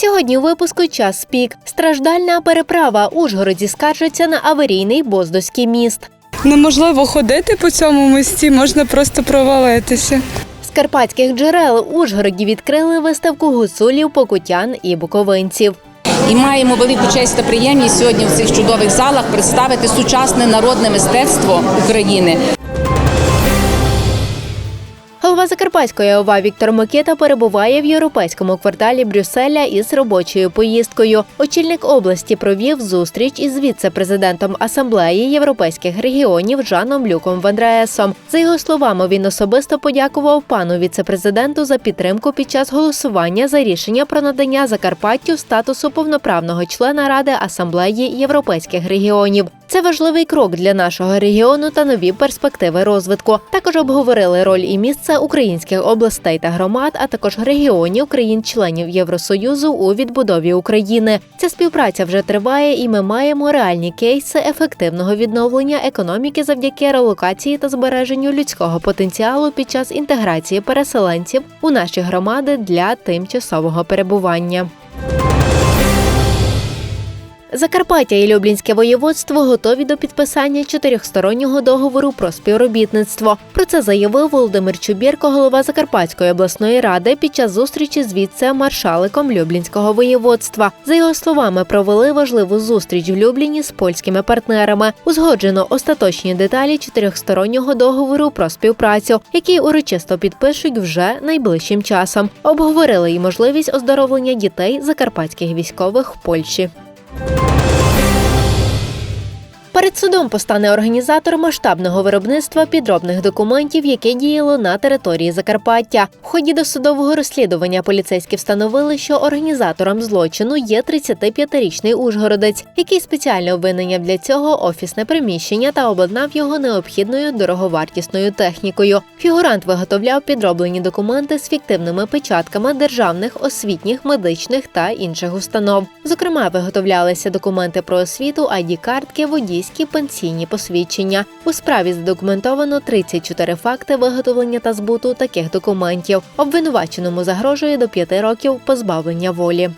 Сьогодні у випуску час пік. Страждальна переправа. Ужгороді скаржаться на аварійний Боздоський міст. Неможливо ходити по цьому мості, можна просто провалитися. З карпатських джерел Ужгороді відкрили виставку гуцулів, покутян і буковинців. І маємо велику честь та приємність сьогодні в цих чудових залах представити сучасне народне мистецтво України. Голова Закарпатської ОВА Віктор Микита перебуває в європейському кварталі Брюсселя із робочою поїздкою. Очільник області провів зустріч із віце-президентом Асамблеї європейських регіонів Жаном Люком Вандреесом. За його словами, він особисто подякував пану віце-президенту за підтримку під час голосування за рішення про надання Закарпаттю статусу повноправного члена Ради Асамблеї європейських регіонів. Це важливий крок для нашого регіону та нові перспективи розвитку. Також обговорили роль і місце українських областей та громад, а також регіонів країн-членів Євросоюзу у відбудові України. Ця співпраця вже триває, і ми маємо реальні кейси ефективного відновлення економіки завдяки релокації та збереженню людського потенціалу під час інтеграції переселенців у наші громади для тимчасового перебування. Закарпаття і Люблінське воєводство готові до підписання чотирьохстороннього договору про співробітництво. Про це заявив Володимир Чубірко, голова Закарпатської обласної ради, під час зустрічі з віце-маршаликом Люблінського воєводства. За його словами, провели важливу зустріч в Любліні з польськими партнерами. Узгоджено остаточні деталі чотирьохстороннього договору про співпрацю, який урочисто підпишуть вже найближчим часом. Обговорили й можливість оздоровлення дітей закарпатських військових в Польщі. Музика Перед судом постане організатор масштабного виробництва підробних документів, яке діяло на території Закарпаття. В ході досудового розслідування поліцейські встановили, що організатором злочину є 35-річний ужгородець, який спеціально винайняв для цього офісне приміщення та обладнав його необхідною дороговартісною технікою. Фігурант виготовляв підроблені документи з фіктивними печатками державних, освітніх, медичних та інших установ. Зокрема, виготовлялися документи про освіту, id картки водійські пенсійні посвідчення. У справі задокументовано 34 факти виготовлення та збуту таких документів. Обвинуваченому загрожує до 5 років позбавлення волі.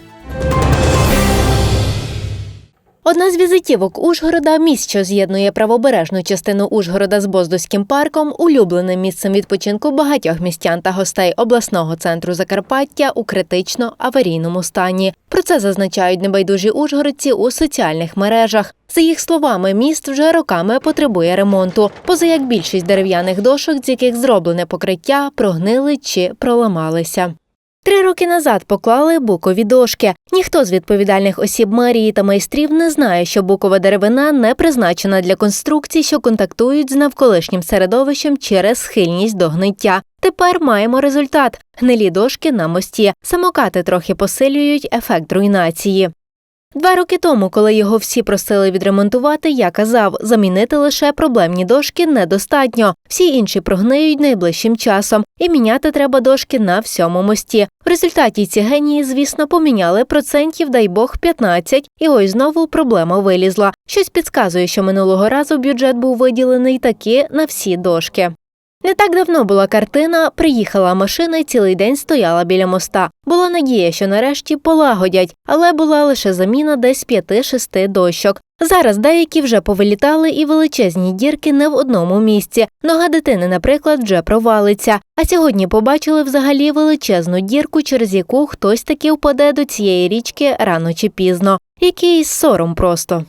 Одна з візитівок Ужгорода, місць, що з'єднує правобережну частину Ужгорода з Боздоським парком, улюбленим місцем відпочинку багатьох містян та гостей обласного центру Закарпаття у критично аварійному стані. Про це зазначають небайдужі ужгородці у соціальних мережах. За їх словами, міст вже роками потребує ремонту, поза як більшість дерев'яних дошок, з яких зроблене покриття, прогнили чи проламалися. Три роки назад поклали букові дошки. Ніхто з відповідальних осіб мерії та майстрів не знає, що букова деревина не призначена для конструкцій, що контактують з навколишнім середовищем через схильність до гниття. Тепер маємо результат: гнилі дошки на мості. Самокати трохи посилюють ефект руйнації. Два роки тому, коли його всі просили відремонтувати, я казав, замінити лише проблемні дошки недостатньо. Всі інші прогниють найближчим часом, і міняти треба дошки на всьому мості. В результаті ці генії, звісно, поміняли процентів, дай Бог, 15, і ось знову проблема вилізла. Щось підказує, що минулого разу бюджет був виділений таки на всі дошки. Не так давно була картина, приїхала машина і цілий день стояла біля моста. Була надія, що нарешті полагодять, але була лише заміна десь п'яти-шести дощок. Зараз деякі вже повилітали і величезні дірки не в одному місці. Нога дитини, наприклад, вже провалиться. А сьогодні побачили взагалі величезну дірку, через яку хтось таки впаде до цієї річки рано чи пізно. Якийсь сором просто.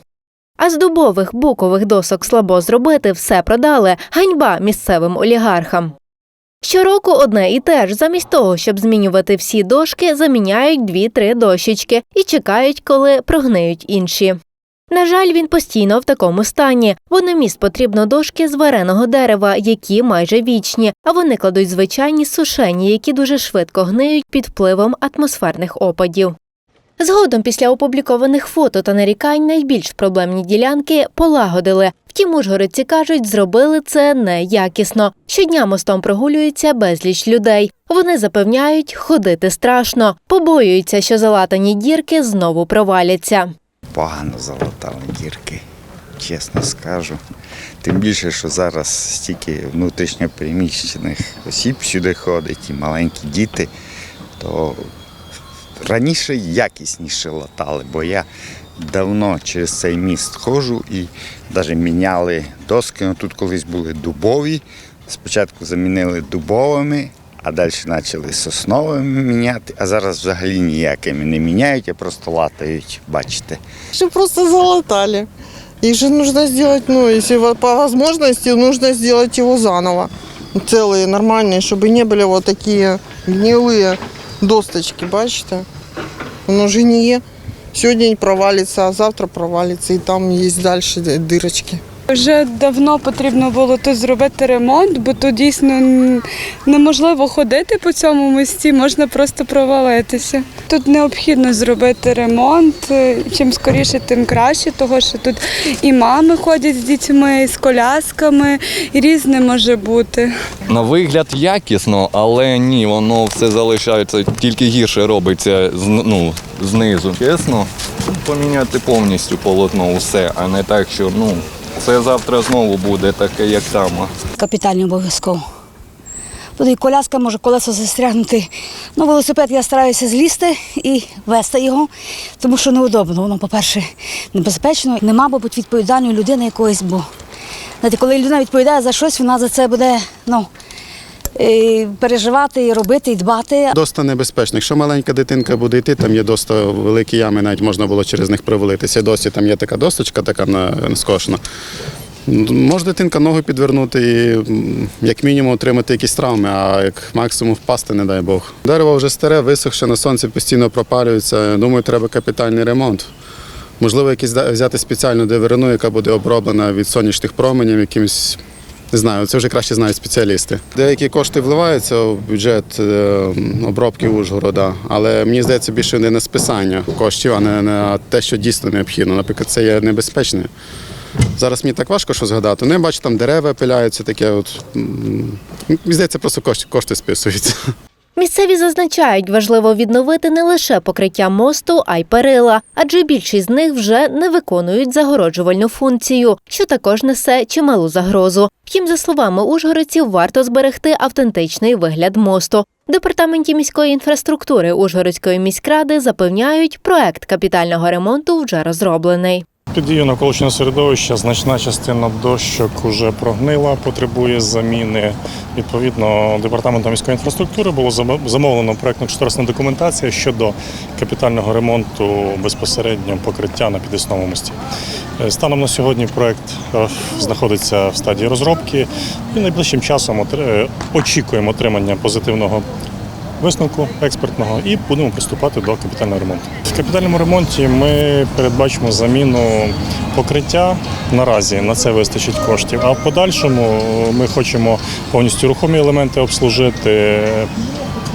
А з дубових букових досок слабо зробити все продали ганьба місцевим олігархам. Щороку одне і те ж, замість того, щоб змінювати всі дошки, заміняють дві-три дощечки і чекають, коли прогниють інші. На жаль, він постійно в такому стані, бо на міст потрібно дошки з вареного дерева, які майже вічні, а вони кладуть звичайні сушені, які дуже швидко гниють під впливом атмосферних опадів. Згодом після опублікованих фото та нарікань найбільш проблемні ділянки полагодили. Втім, ужгородці кажуть, зробили це неякісно. Щодня мостом прогулюється безліч людей. Вони запевняють, ходити страшно, побоюються, що залатані дірки знову проваляться. погано залатали дірки, чесно скажу. Тим більше, що зараз стільки внутрішньопереміщених осіб сюди ходить і маленькі діти, то раніше якісніше латали, бо я давно через цей міст ходжу і навіть міняли доски. Ну, Тут колись були дубові. Спочатку замінили дубовими, а далі почали сосновими міняти, а зараз взагалі ніякими не міняють, а просто латають, бачите. Что просто залатали. Их же нужно сделать, ну, если во- по возможности, нужно сделать его заново. Целые, нормальные, чтобы не были вот такие гнилые досточки, бачите? Воно ж гніє. Сьогодні провалится, а завтра провалится, и там есть дальше дырочки. Вже давно потрібно було тут зробити ремонт, бо тут дійсно неможливо ходити по цьому мості, можна просто провалитися. Тут необхідно зробити ремонт. е, Чим скоріше, тим краще, тому що тут і мами ходять з дітьми, і з колясками, і різне може бути. На вигляд якісно, але ні, воно все залишається тільки гірше робиться ну, знизу. Чесно, поміняти повністю полотно усе, а не так, що ну, це завтра знову буде таке, як там. Капітально обов'язково. Буде і коляска, може колесо застрягнути. Ну, велосипед я стараюся злізти і вести його, тому що неудобно. Воно, по-перше, небезпечно. Нема, мабуть, відповідальної людини якоїсь, бо знаєте, коли людина відповідає за щось, вона за це буде ну, переживати, і робити, і дбати. Доста небезпечно. Якщо маленька дитинка буде йти, там є доста великі ями, навіть можна було через них провалитися. Досі там є така досточка, така на- скошена. Може дитинка ногу підвернути і як мінімум отримати якісь травми, а як максимум впасти, не дай Бог. Дерево вже старе, висохше, на сонці постійно пропалюється. Думаю, треба капітальний ремонт. Можливо, якийсь да- взяти спеціальну деревину, яка буде оброблена від сонячних променів, якимось. Не знаю, це вже краще знають спеціалісти. Деякі кошти вливаються в бюджет е, обробки Ужгорода, але мені здається більше не на списання коштів, а не на те, що дійсно необхідно. Наприклад, це є небезпечне. Зараз мені так важко що згадати. Ну, я бачу, там дерева пиляються, таке от. Мені здається, просто кошти, кошти списуються. Місцеві зазначають, важливо відновити не лише покриття мосту, а й перила, адже більшість з них вже не виконують загороджувальну функцію, що також несе чималу загрозу. Втім, за словами ужгородців, варто зберегти автентичний вигляд мосту. Департаменті міської інфраструктури Ужгородської міськради запевняють, проект капітального ремонту вже розроблений. Під дією навколишнього середовища значна частина дощок вже прогнила, потребує заміни. Відповідно, департаментом міської інфраструктури було замовлено проєктно-кошторисна документація щодо капітального ремонту безпосередньо покриття на підвісному мості. Е, Станом на сьогодні проєкт е, знаходиться в стадії розробки і найближчим часом е, очікуємо отримання позитивного висновку експертного і будемо приступати до капітального ремонту. В капітальному ремонті ми передбачимо заміну покриття. Наразі на це вистачить коштів. А в подальшому ми хочемо повністю рухомі елементи обслужити,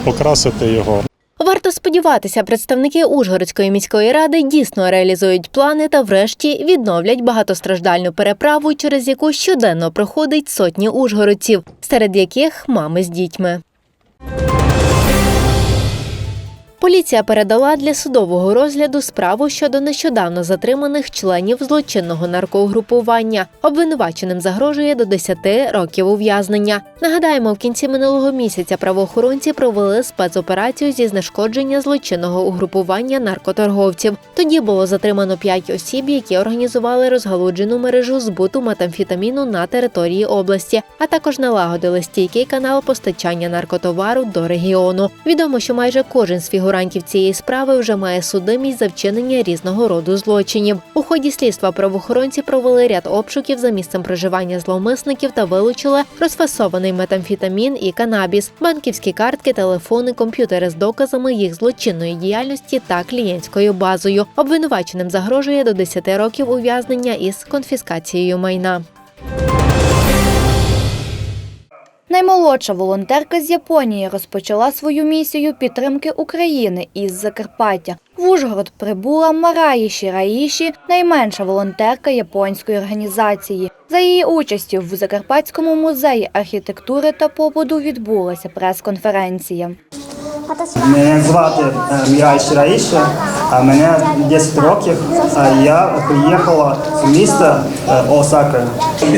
покрасити його. Варто сподіватися, представники Ужгородської міської ради дійсно реалізують плани та, врешті, відновлять багатостраждальну переправу, через яку щоденно проходить сотні ужгородців, серед яких мами з дітьми. Поліція передала для судового розгляду справу щодо нещодавно затриманих членів злочинного наркоугрупування. Обвинуваченим загрожує до 10 років ув'язнення. Нагадаємо, в кінці минулого місяця правоохоронці провели спецоперацію зі знешкодження злочинного угрупування наркоторговців. Тоді було затримано 5 осіб, які організували розгалуджену мережу збуту метамфетаміну на території області, а також налагодили стійкий канал постачання наркотовару до регіону. Відомо, що майже кожен з фігурантів цієї справи вже має судимість за вчинення різного роду злочинів. У ході слідства правоохоронці провели ряд обшуків за місцем проживання зловмисників та вилучили розфасований метамфетамін і канабіс, банківські картки, телефони, комп'ютери з доказами їх злочинної діяльності та клієнтською базою. Обвинуваченим загрожує до 10 років ув'язнення із конфіскацією майна. Наймолодша волонтерка з Японії розпочала свою місію підтримки України із Закарпаття. В Ужгород прибула Мараїші Раїші, найменша волонтерка японської організації. За її участю в Закарпатському музеї архітектури та побуду відбулася прес-конференція. Мене звати е, Мірай Шираїша, а мене 10 років. Я приїхала з міста е, Осака.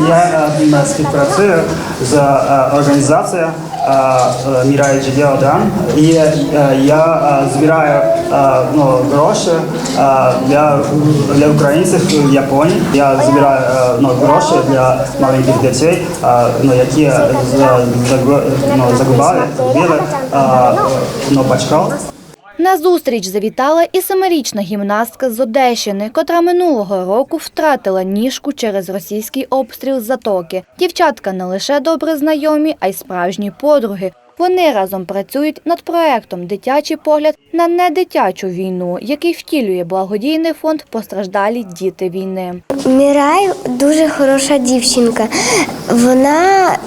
Я е, співпрацюю з організацією Мірай GD1 і е, я е, збираю е, ну, гроші е, для, для українців в Японії. Я збираю е, ну, гроші для маленьких дітей, е, ну, які загубали біли ну, загубили, На зустріч завітала і семирічна гімнастка з Одещини, котра минулого року втратила ніжку через російський обстріл з затоки. Дівчатка не лише добре знайомі, а й справжні подруги. Вони разом працюють над проектом Дитячий погляд на недитячу війну, який втілює благодійний фонд Постраждалі діти війни. Мірай дуже хороша дівчинка. Вона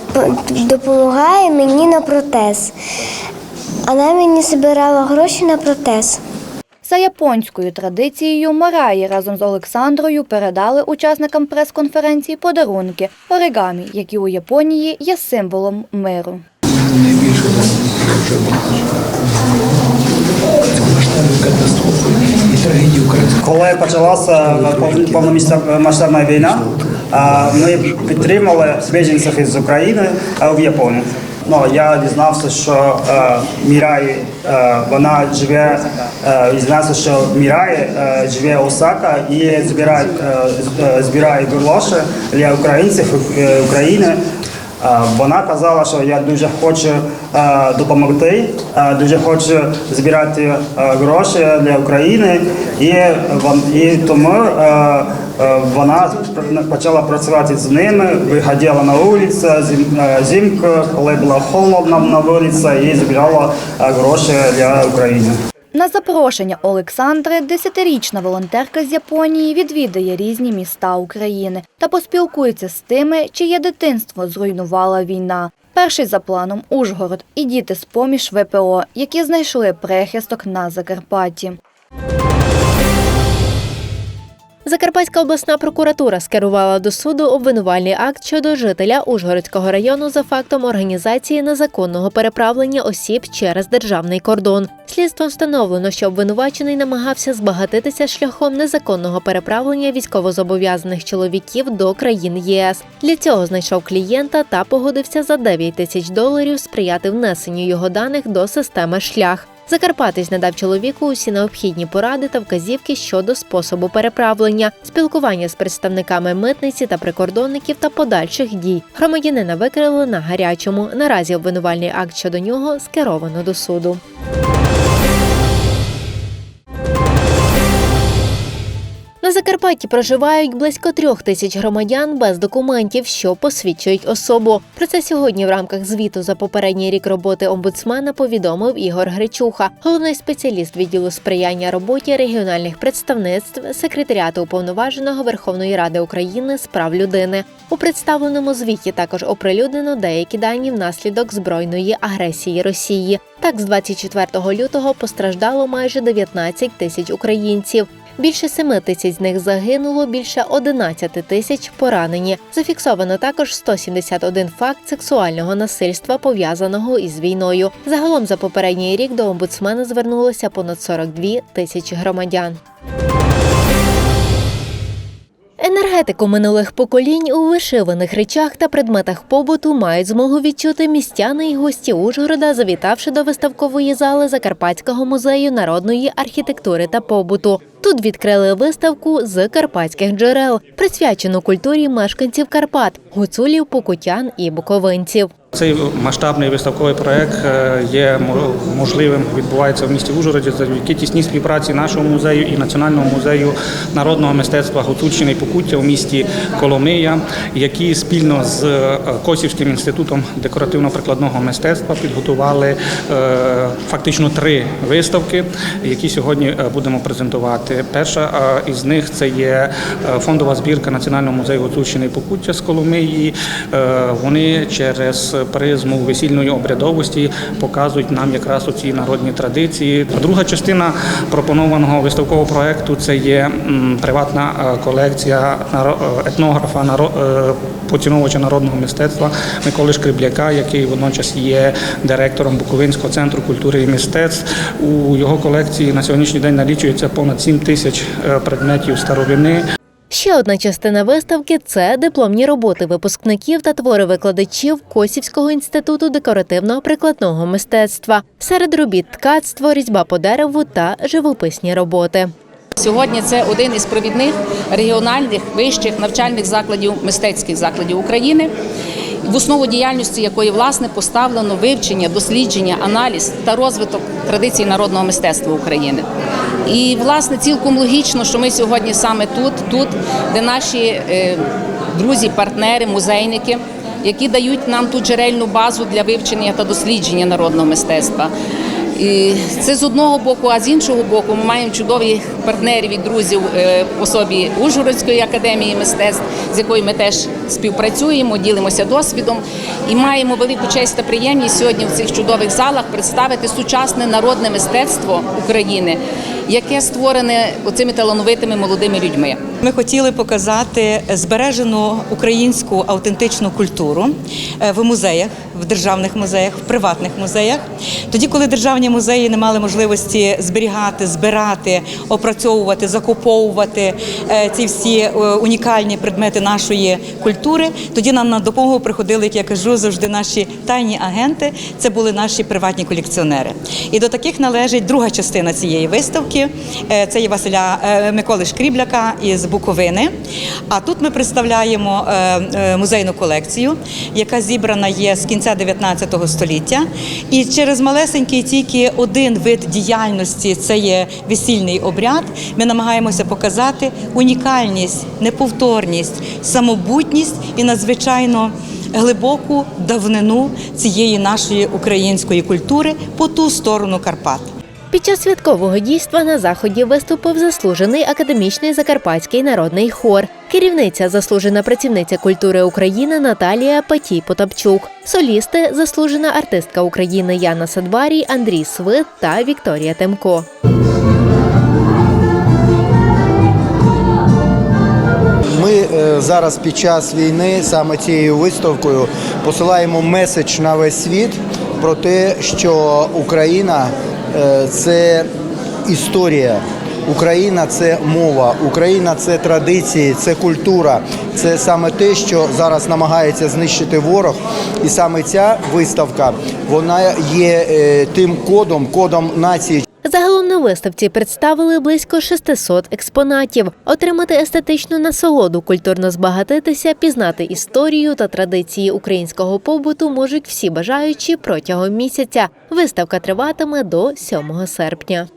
допомагає мені на протез. Вона мені збирала гроші на протез. За японською традицією Мараї разом з Олександрою передали учасникам прес-конференції подарунки оригамі, які у Японії є символом миру. Коли почалася повномасштабна війна, ми підтримали біженців із України в Японії. Ну, я дізнався, що е, Мірай, е, вона живе, е, дізнався, що Мірай е, живе у Осака і збирає, е, е, збирає гроші для українців е, України. Е, Вона казала, що я дуже хочу е, допомогти, дуже хочу збирати гроші для України, і, і тому вона почала працювати з ними, виходила на вулицю е, зимку, коли було холодно на вулиці, і збирала е, гроші для України. На запрошення Олександри десятирічна волонтерка з Японії відвідає різні міста України та поспілкується з тими, чиє дитинство зруйнувала війна. Перший за планом Ужгород і діти з поміж ВПО, які знайшли прихисток на Закарпатті. Закарпатська обласна прокуратура скерувала до суду обвинувальний акт щодо жителя Ужгородського району за фактом організації незаконного переправлення осіб через державний кордон. Слідством встановлено, що обвинувачений намагався збагатитися шляхом незаконного переправлення військовозобов'язаних чоловіків до країн ЄС. Для цього знайшов клієнта та погодився за 9 тисяч доларів сприяти внесенню його даних до системи шлях. Закарпатець надав чоловіку усі необхідні поради та вказівки щодо способу переправлення, спілкування з представниками митниці та прикордонників та подальших дій. Громадянина викрили на гарячому. Наразі обвинувальний акт щодо нього скеровано до суду. На Закарпатті проживають близько трьох тисяч громадян без документів, що посвідчують особу. Про це сьогодні в рамках звіту за попередній рік роботи омбудсмена повідомив Ігор Гречуха, головний спеціаліст відділу сприяння роботі регіональних представництв секретаріату уповноваженого Верховної Ради України з прав людини. У представленому звіті також оприлюднено деякі дані внаслідок збройної агресії Росії. Так, з 24 лютого постраждало майже 19 тисяч українців. Більше 7 тисяч з них загинуло, більше 11 тисяч поранені. Зафіксовано також 171 факт сексуального насильства, пов'язаного із війною. Загалом за попередній рік до омбудсмена звернулося понад 42 тисячі громадян. Енергетику минулих поколінь у вишиваних речах та предметах побуту мають змогу відчути містяни і гості Ужгорода, завітавши до виставкової зали Закарпатського музею народної архітектури та побуту. Тут відкрили виставку з карпатських джерел, присвячену культурі мешканців Карпат, гуцулів, покутян і буковинців. Цей масштабний виставковий проект е, є можливим, відбувається в місті Ужгороді завдяки тісній співпраці нашого музею і Національного музею народного мистецтва Гуцульщини і Покуття в місті Коломия, які спільно з е, Косівським інститутом декоративно-прикладного мистецтва підготували е, фактично три виставки, які сьогодні будемо презентувати. Перша із них це є фондова збірка Національного музею Гуцульщини і Покуття з Коломиї. Вони через призму весільної обрядовості показують нам якраз оці народні традиції. Друга частина пропонованого виставкового проекту це є приватна е, колекція е, етнографа е, поціновувача народного мистецтва Миколи Шкрибляка, який водночас є директором Буковинського центру культури і мистецтв. У його колекції на сьогоднішній день налічується понад 7 тисяч предметів старовини. Ще одна частина виставки це дипломні роботи випускників та твори викладачів Косівського інституту декоративного прикладного мистецтва. Серед робіт ткацтво, різьба по дереву та живописні роботи. Сьогодні це один із провідних регіональних вищих навчальних закладів, мистецьких закладів України, в основу діяльності якої власне поставлено вивчення, дослідження, аналіз та розвиток традицій народного мистецтва України. І власне цілком логічно, що ми сьогодні саме тут, тут, де наші е, друзі, партнери, музейники, які дають нам ту джерельну базу для вивчення та дослідження народного мистецтва. І це з одного боку, а з іншого боку, ми маємо чудових партнерів і друзів е, в особі Ужгородської академії мистецтв, з якою ми теж співпрацюємо, ділимося досвідом. І маємо велику честь та приємність сьогодні в цих чудових залах представити сучасне народне мистецтво України, яке створене оцими талановитими молодими людьми. Ми хотіли показати збережену українську автентичну культуру е, в музеях, в державних музеях, в приватних музеях. Тоді, коли державні музеї не мали можливості зберігати, збирати, опрацьовувати, закуповувати е, ці всі е, унікальні предмети нашої культури, тоді нам на допомогу приходили, як я кажу, завжди наші тайні агенти. Це були наші приватні колекціонери. І до таких належить друга частина цієї виставки. Е, Це є Василя е, Миколи Шкрібляка із Буковини. А тут ми представляємо е, музейну колекцію, яка зібрана є з кінця 19 століття. І через малесенький тільки один вид діяльності це є весільний обряд. Ми намагаємося показати унікальність, неповторність, самобутність і надзвичайно глибоку давнину цієї нашої української культури по ту сторону Карпат. Під час святкового дійства на заході виступив заслужений академічний закарпатський народний хор, керівниця заслужена працівниця культури України Наталія Патій Потапчук, солісти заслужена артистка України Яна Садварій, Андрій Свит та Вікторія Темко. Ми е, зараз під час війни саме цією виставкою посилаємо меседж на весь світ про те, що Україна це історія. Україна це мова, Україна це традиції, це культура. Це саме те, що зараз намагається знищити ворог. І саме ця виставка вона є е, тим кодом, кодом нації. На виставці представили близько 600 експонатів. Отримати естетичну насолоду, культурно збагатитися, пізнати історію та традиції українського побуту можуть всі бажаючі протягом місяця. Виставка триватиме до 7 серпня.